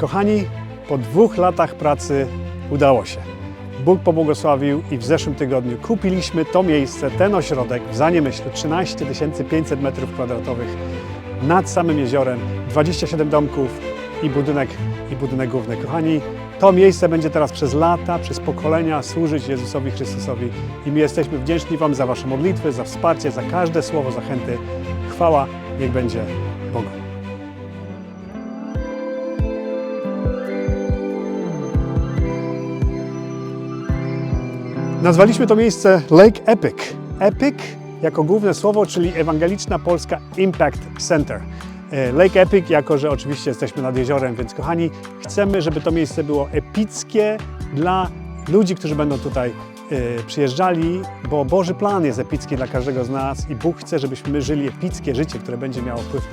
Kochani, po dwóch latach pracy udało się. Bóg pobłogosławił i w zeszłym tygodniu kupiliśmy to miejsce, ten ośrodek w Zaniemyślu, 13 500 m2 nad samym jeziorem, 27 domków i budynek, i budynek główny. Kochani, to miejsce będzie teraz przez lata, przez pokolenia służyć Jezusowi Chrystusowi i my jesteśmy wdzięczni Wam za Wasze modlitwy, za wsparcie, za każde słowo zachęty. Chwała niech będzie Bogu. Nazwaliśmy to miejsce Lake Epic. Epic jako główne słowo, czyli ewangeliczna polska Impact Center. E, Lake Epic, jako że oczywiście jesteśmy nad jeziorem, więc kochani, chcemy, żeby to miejsce było epickie dla ludzi, którzy będą tutaj e, przyjeżdżali, bo Boży plan jest epicki dla każdego z nas i Bóg chce, żebyśmy my żyli epickie życie, które będzie miało wpływ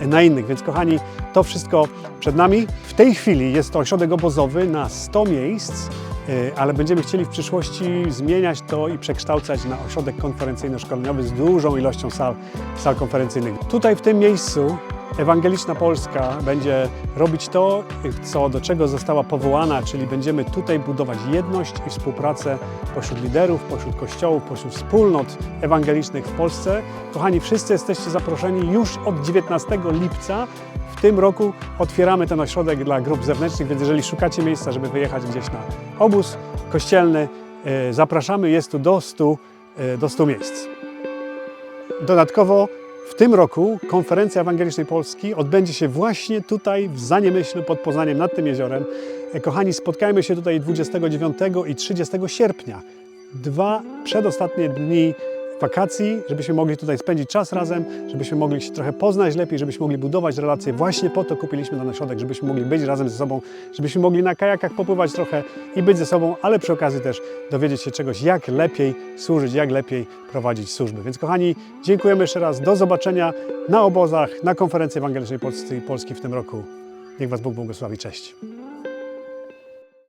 na, na innych. Więc kochani, to wszystko przed nami. W tej chwili jest to ośrodek obozowy na 100 miejsc, ale będziemy chcieli w przyszłości zmieniać to i przekształcać na ośrodek konferencyjno-szkoleniowy z dużą ilością sal, sal konferencyjnych. Tutaj w tym miejscu Ewangeliczna Polska będzie robić to, co, do czego została powołana, czyli będziemy tutaj budować jedność i współpracę pośród liderów, pośród kościołów, pośród wspólnot ewangelicznych w Polsce. Kochani, wszyscy jesteście zaproszeni już od 19 lipca. W tym roku otwieramy ten ośrodek dla grup zewnętrznych, więc jeżeli szukacie miejsca, żeby wyjechać gdzieś na obóz kościelny, e, zapraszamy. Jest tu do 100, e, do 100 miejsc. Dodatkowo w tym roku konferencja Ewangelicznej Polski odbędzie się właśnie tutaj w Zaniemyślu pod Poznaniem nad tym jeziorem. E, Kochani, spotkajmy się tutaj 29 i 30 sierpnia. Dwa przedostatnie dni wakacji, żebyśmy mogli tutaj spędzić czas razem, żebyśmy mogli się trochę poznać lepiej, żebyśmy mogli budować relacje. Właśnie po to kupiliśmy ten ośrodek, żebyśmy mogli być razem ze sobą, żebyśmy mogli na kajakach popływać trochę i być ze sobą, ale przy okazji też dowiedzieć się czegoś, jak lepiej służyć, jak lepiej prowadzić służby. Więc kochani, dziękujemy jeszcze raz. Do zobaczenia na obozach, na konferencji Ewangelicznej Polski, w tym roku. Niech Was Bóg błogosławi. Cześć.